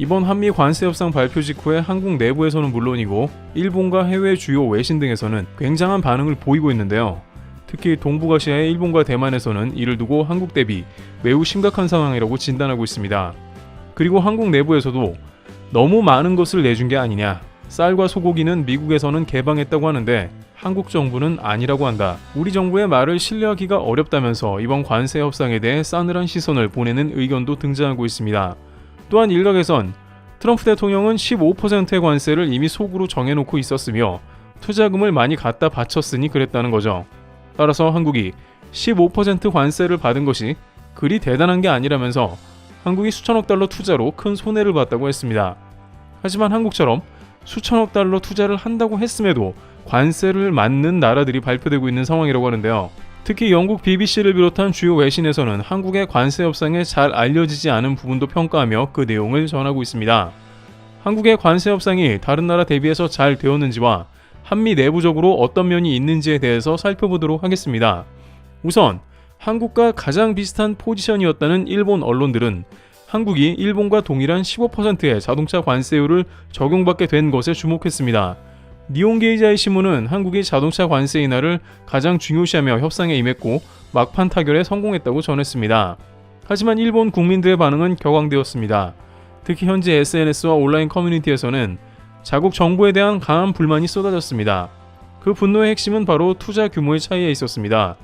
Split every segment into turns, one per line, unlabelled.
이번 한미 관세 협상 발표 직후에 한국 내부에서는 물론이고 일본과 해외 주요 외신 등에서는 굉장한 반응을 보이고 있는데요. 특히 동북아시아의 일본과 대만에서는 이를 두고 한국 대비 매우 심각한 상황이라고 진단하고 있습니다. 그리고 한국 내부에서도 너무 많은 것을 내준 게 아니냐. 쌀과 소고기는 미국에서는 개방했다고 하는데 한국 정부는 아니라고 한다. 우리 정부의 말을 신뢰하기가 어렵다면서 이번 관세 협상에 대해 싸늘한 시선을 보내는 의견도 등장하고 있습니다. 또한 일각에선 트럼프 대통령은 15%의 관세를 이미 속으로 정해놓고 있었으며 투자금을 많이 갖다 바쳤으니 그랬다는 거죠. 따라서 한국이 15% 관세를 받은 것이 그리 대단한 게 아니라면서 한국이 수천억 달러 투자로 큰 손해를 봤다고 했습니다. 하지만 한국처럼 수천억 달러 투자를 한다고 했음에도 관세를 맞는 나라들이 발표되고 있는 상황이라고 하는데요. 특히 영국 BBC를 비롯한 주요 외신에서는 한국의 관세 협상에 잘 알려지지 않은 부분도 평가하며 그 내용을 전하고 있습니다. 한국의 관세 협상이 다른 나라 대비해서 잘 되었는지와 한미 내부적으로 어떤 면이 있는지에 대해서 살펴보도록 하겠습니다. 우선 한국과 가장 비슷한 포지션이었다는 일본 언론들은 한국이 일본과 동일한 15%의 자동차 관세율을 적용받게 된 것에 주목했습니다. 니온게이자의 신문은 한국이 자동차 관세 인하를 가장 중요시하며 협상에 임했고 막판 타결에 성공했다고 전했습니다. 하지만 일본 국민들의 반응은 격앙되었습니다. 특히 현재 SNS와 온라인 커뮤니티에서는 자국 정부에 대한 강한 불만이 쏟아졌습니다. 그 분노의 핵심은 바로 투자 규모의 차이에 있었습니다.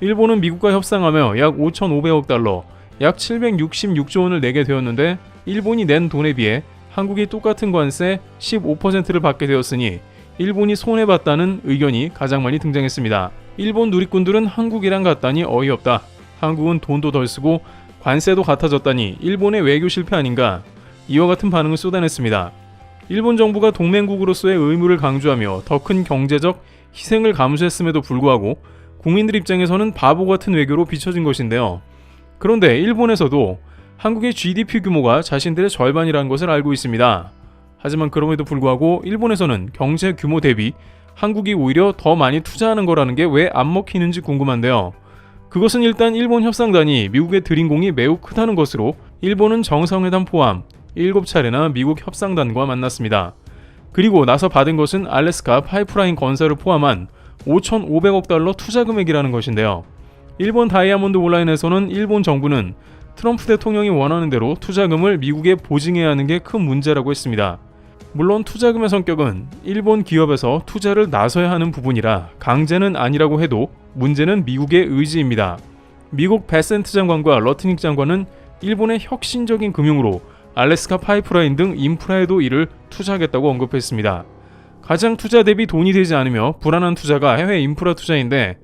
일본은 미국과 협상하며 약 5,500억 달러, 약 766조 원을 내게 되었는데 일본이 낸 돈에 비해 한국이 똑같은 관세 15%를 받게 되었으니 일본이 손해봤다는 의견이 가장 많이 등장했습니다. 일본 누리꾼들은 한국이랑 같다니 어이없다. 한국은 돈도 덜 쓰고 관세도 같아졌다니 일본의 외교 실패 아닌가? 이와 같은 반응을 쏟아냈습니다. 일본 정부가 동맹국으로서의 의무를 강조하며 더 큰 경제적 희생을 감수했음에도 불구하고 국민들 입장에서는 바보 같은 외교로 비춰진 것인데요. 그런데 일본에서도 한국의 GDP 규모가 자신들의 절반이라는 것을 알고 있습니다. 하지만 그럼에도 불구하고 일본에서는 경제 규모 대비 한국이 오히려 더 많이 투자하는 거라는 게 왜 안 먹히는지 궁금한데요. 그것은 일단 일본 협상단이 미국의 들인 공이 매우 크다는 것으로 일본은 정상회담 포함 7차례나 미국 협상단과 만났습니다. 그리고 나서 받은 것은 알래스카 파이프라인 건설을 포함한 5,500억 달러 투자 금액이라는 것인데요. 일본 다이아몬드 온라인에서는 일본 정부는 트럼프 대통령이 원하는 대로 투자금을 미국에 보증해야 하는 게 큰 문제라고 했습니다. 물론 투자금의 성격은 일본 기업에서 투자를 나서야 하는 부분이라 강제는 아니라고 해도 문제는 미국의 의지입니다. 미국 베센트 장관과 러트닉 장관은 일본의 혁신적인 금융으로 알래스카 파이프라인 등 인프라에도 이를 투자하겠다고 언급했습니다. 가장 투자 대비 돈이 되지 않으며 불안한 투자가 해외 인프라 투자인데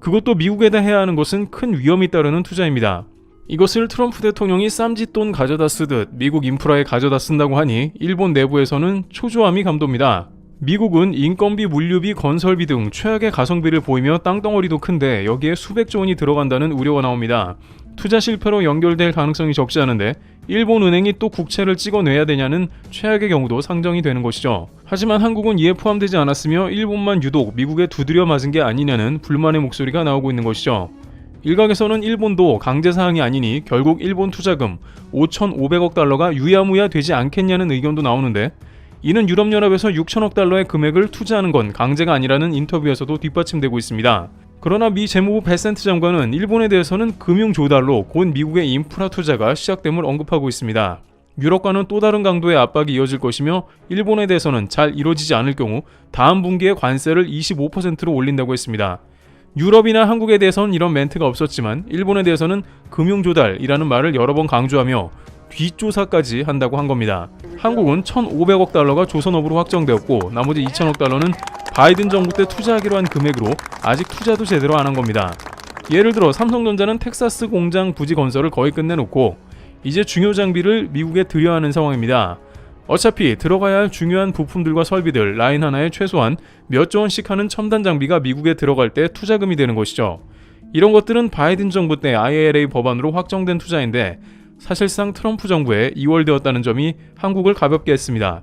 그것도 미국에다 해야 하는 것은 큰 위험이 따르는 투자입니다. 이것을 트럼프 대통령이 쌈짓돈 가져다 쓰듯 미국 인프라에 가져다 쓴다고 하니 일본 내부에서는 초조함이 감돕니다. 미국은 인건비, 물류비, 건설비 등 최악의 가성비를 보이며 땅덩어리도 큰데 여기에 수백조 원이 들어간다는 우려가 나옵니다. 투자 실패로 연결될 가능성이 적지 않은데 일본 은행이 또 국채를 찍어내야 되냐는 최악의 경우도 상정이 되는 것이죠. 하지만 한국은 이에 포함되지 않았으며 일본만 유독 미국에 두드려 맞은 게 아니냐는 불만의 목소리가 나오고 있는 것이죠. 일각에서는 일본도 강제 사항이 아니니 결국 일본 투자금 5,500억 달러가 유야무야 되지 않겠냐는 의견도 나오는데 이는 유럽연합에서 6천억 달러의 금액을 투자하는 건 강제가 아니라는 인터뷰에서도 뒷받침되고 있습니다. 그러나 미 재무부 베센트 장관은 일본에 대해서는 금융 조달로 곧 미국의 인프라 투자가 시작됨을 언급하고 있습니다. 유럽과는 또 다른 강도의 압박이 이어질 것이며 일본에 대해서는 잘 이루어지지 않을 경우 다음 분기에 관세를 25%로 올린다고 했습니다. 유럽이나 한국에 대해서는 이런 멘트가 없었지만 일본에 대해서는 금융 조달이라는 말을 여러 번 강조하며 뒷조사까지 한다고 한 겁니다. 한국은 1,500억 달러가 조선업으로 확정되었고 나머지 2,000억 달러는 바이든 정부 때 투자하기로 한 금액으로 아직 투자도 제대로 안 한 겁니다. 예를 들어 삼성전자는 텍사스 공장 부지 건설을 거의 끝내놓고 이제 중요 장비를 미국에 들여야 하는 상황입니다. 어차피 들어가야 할 중요한 부품들과 설비들 라인 하나에 최소한 몇 조 원씩 하는 첨단 장비가 미국에 들어갈 때 투자금이 되는 것이죠. 이런 것들은 바이든 정부 때 IRA 법안으로 확정된 투자인데 사실상 트럼프 정부에 2월 되었다는 점이 한국을 가볍게 했습니다.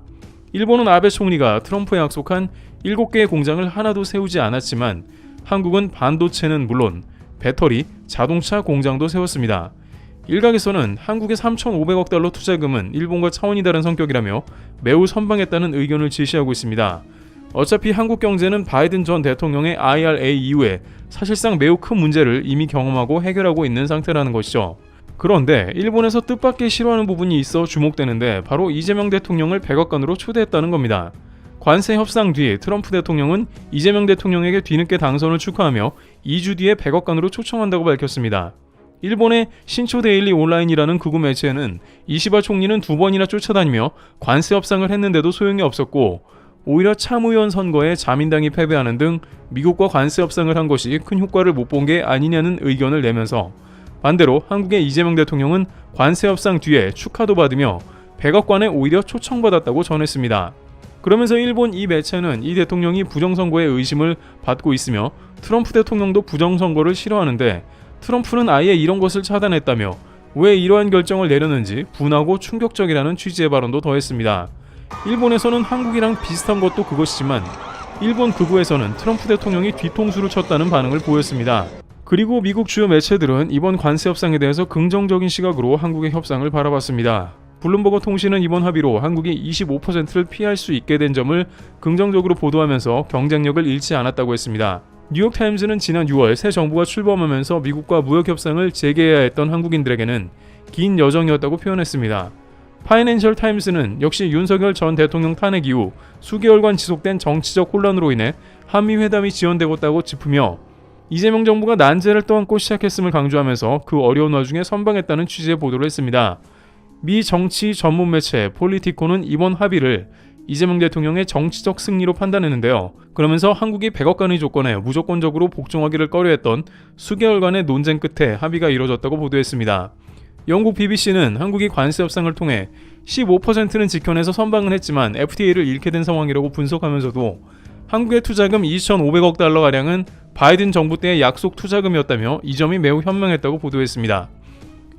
일본은 아베 총리가 트럼프에 약속한 7개의 공장을 하나도 세우지 않았지만 한국은 반도체는 물론 배터리, 자동차 공장도 세웠습니다. 일각에서는 한국의 3,500억 달러 투자금은 일본과 차원이 다른 성격이라며 매우 선방했다는 의견을 제시하고 있습니다. 어차피 한국 경제는 바이든 전 대통령의 IRA 이후에 사실상 매우 큰 문제를 이미 경험하고 해결하고 있는 상태라는 것이죠. 그런데 일본에서 뜻밖의 싫어하는 부분이 있어 주목되는데 바로 이재명 대통령을 백악관으로 초대했다는 겁니다. 관세 협상 뒤 트럼프 대통령은 이재명 대통령에게 뒤늦게 당선을 축하하며 2주 뒤에 백악관으로 초청한다고 밝혔습니다. 일본의 신초 데일리 온라인이라는 극우 매체는 이시바 총리는 두 번이나 쫓아다니며 관세 협상을 했는데도 소용이 없었고 오히려 참의원 선거에 자민당이 패배하는 등 미국과 관세 협상을 한 것이 큰 효과를 못 본 게 아니냐는 의견을 내면서 반대로 한국의 이재명 대통령은 관세 협상 뒤에 축하도 받으며 백악관에 오히려 초청받았다고 전했습니다. 그러면서 일본 이 매체는 이 대통령이 부정선거의 의심을 받고 있으며 트럼프 대통령도 부정선거를 싫어하는데 트럼프는 아예 이런 것을 차단했다며 왜 이러한 결정을 내렸는지 분하고 충격적이라는 취지의 발언도 더했습니다. 일본에서는 한국이랑 비슷한 것도 그것이지만 일본 극우에서는 트럼프 대통령이 뒤통수를 쳤다는 반응을 보였습니다. 그리고 미국 주요 매체들은 이번 관세 협상에 대해서 긍정적인 시각으로 한국의 협상을 바라봤습니다. 블룸버그 통신은 이번 합의로 한국이 25%를 피할 수 있게 된 점을 긍정적으로 보도하면서 경쟁력을 잃지 않았다고 했습니다. 뉴욕타임즈는 지난 6월 새 정부가 출범하면서 미국과 무역 협상을 재개해야 했던 한국인들에게는 긴 여정이었다고 표현했습니다. 파이낸셜 타임스는 역시 윤석열 전 대통령 탄핵 이후 수개월간 지속된 정치적 혼란으로 인해 한미 회담이 지연되고 있다고 짚으며 이재명 정부가 난제를 떠안고 시작했음을 강조하면서 그 어려운 와중에 선방했다는 취지의 보도를 했습니다. 미 정치 전문 매체 폴리티코는 이번 합의를 이재명 대통령의 정치적 승리로 판단했는데요. 그러면서 한국이 100억 간의 조건에 무조건적으로 복종하기를 꺼려했던 수개월간의 논쟁 끝에 합의가 이뤄졌다고 보도했습니다. 영국 BBC는 한국이 관세 협상을 통해 15%는 지켜내서 선방을 했지만 FTA를 잃게 된 상황이라고 분석하면서도 한국의 투자금 2,500억 달러 가량은 바이든 정부 때의 약속 투자금이었다며 이 점이 매우 현명했다고 보도했습니다.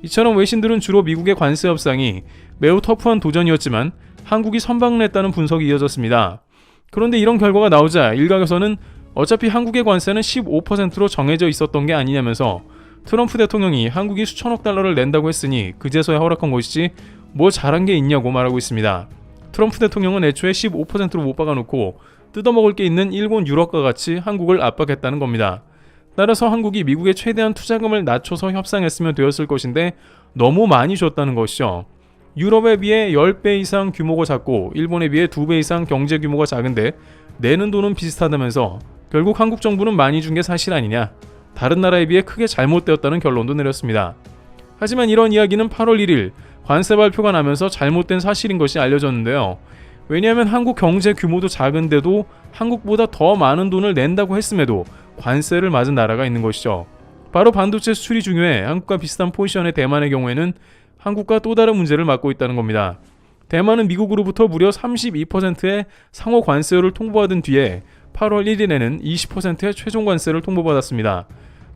이처럼 외신들은 주로 미국의 관세 협상이 매우 터프한 도전이었지만 한국이 선방을 했다는 분석이 이어졌습니다. 그런데 이런 결과가 나오자 일각에서는 어차피 한국의 관세는 15%로 정해져 있었던 게 아니냐면서 트럼프 대통령이 한국이 수천억 달러를 낸다고 했으니 그제서야 허락한 것이지 뭐 잘한 게 있냐고 말하고 있습니다. 트럼프 대통령은 애초에 15%로 못 박아놓고 뜯어먹을 게 있는 일본 유럽과 같이 한국을 압박했다는 겁니다. 따라서 한국이 미국에 최대한 투자금을 낮춰서 협상했으면 되었을 것인데 너무 많이 줬다는 것이죠. 유럽에 비해 10배 이상 규모가 작고 일본에 비해 2배 이상 경제 규모가 작은데 내는 돈은 비슷하다면서 결국 한국 정부는 많이 준 게 사실 아니냐. 다른 나라에 비해 크게 잘못되었다는 결론도 내렸습니다. 하지만 이런 이야기는 8월 1일 관세 발표가 나면서 잘못된 사실인 것이 알려졌는데요. 왜냐하면 한국 경제 규모도 작은데도 한국보다 더 많은 돈을 낸다고 했음에도 관세를 맞은 나라가 있는 것이죠. 바로 반도체 수출이 중요해 한국과 비슷한 포지션의 대만의 경우에는 한국과 또 다른 문제를 맞고 있다는 겁니다. 대만은 미국으로부터 무려 32%의 상호 관세율을 통보받은 뒤에 8월 1일에는 20%의 최종 관세를 통보받았습니다.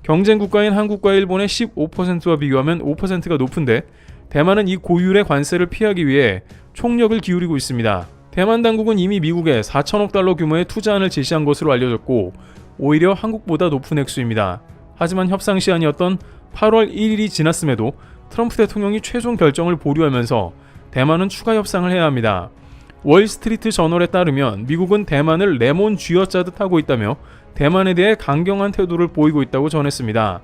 경쟁 국가인 한국과 일본의 15%와 비교하면 5%가 높은데 대만은 이 고율의 관세를 피하기 위해 총력을 기울이고 있습니다. 대만 당국은 이미 미국에 4천억 달러 규모의 투자안을 제시한 것으로 알려졌고 오히려 한국보다 높은 액수입니다. 하지만 협상 시한이었던 8월 1일이 지났음에도 트럼프 대통령이 최종 결정을 보류하면서 대만은 추가 협상을 해야 합니다. 월스트리트 저널에 따르면 미국은 대만을 레몬 쥐어짜듯 하고 있다며 대만에 대해 강경한 태도를 보이고 있다고 전했습니다.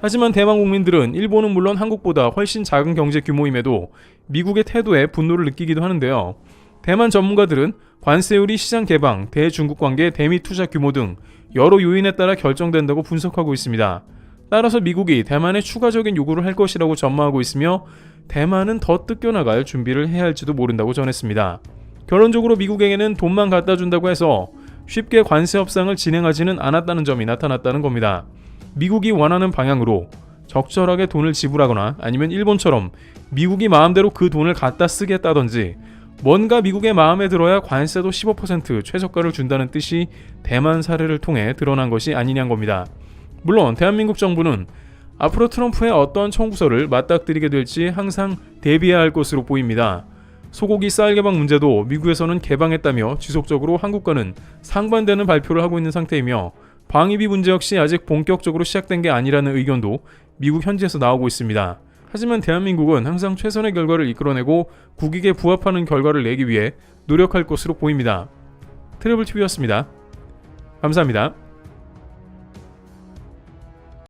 하지만 대만 국민들은 일본은 물론 한국보다 훨씬 작은 경제 규모임에도 미국의 태도에 분노를 느끼기도 하는데요. 대만 전문가들은 관세율이 시장 개방, 대중국 관계, 대미 투자 규모 등 여러 요인에 따라 결정된다고 분석하고 있습니다. 따라서 미국이 대만에 추가적인 요구를 할 것이라고 전망하고 있으며 대만은 더 뜯겨나갈 준비를 해야 할지도 모른다고 전했습니다. 결론적으로 미국에게는 돈만 갖다 준다고 해서 쉽게 관세 협상을 진행하지는 않았다는 점이 나타났다는 겁니다. 미국이 원하는 방향으로 적절하게 돈을 지불하거나 아니면 일본처럼 미국이 마음대로 그 돈을 갖다 쓰겠다든지 뭔가 미국의 마음에 들어야 관세도 15% 최저가를 준다는 뜻이 대만 사례를 통해 드러난 것이 아니냐는 겁니다. 물론 대한민국 정부는 앞으로 트럼프의 어떤 청구서를 맞닥뜨리게 될지 항상 대비해야 할 것으로 보입니다. 소고기 쌀 개방 문제도 미국에서는 개방했다며 지속적으로 한국과는 상반되는 발표를 하고 있는 상태이며 방위비 문제 역시 아직 본격적으로 시작된 게 아니라는 의견도 미국 현지에서 나오고 있습니다. 하지만 대한민국은 항상 최선의 결과를 이끌어내고 국익에 부합하는 결과를 내기 위해 노력할 것으로 보입니다. 트래블TV였습니다. 감사합니다.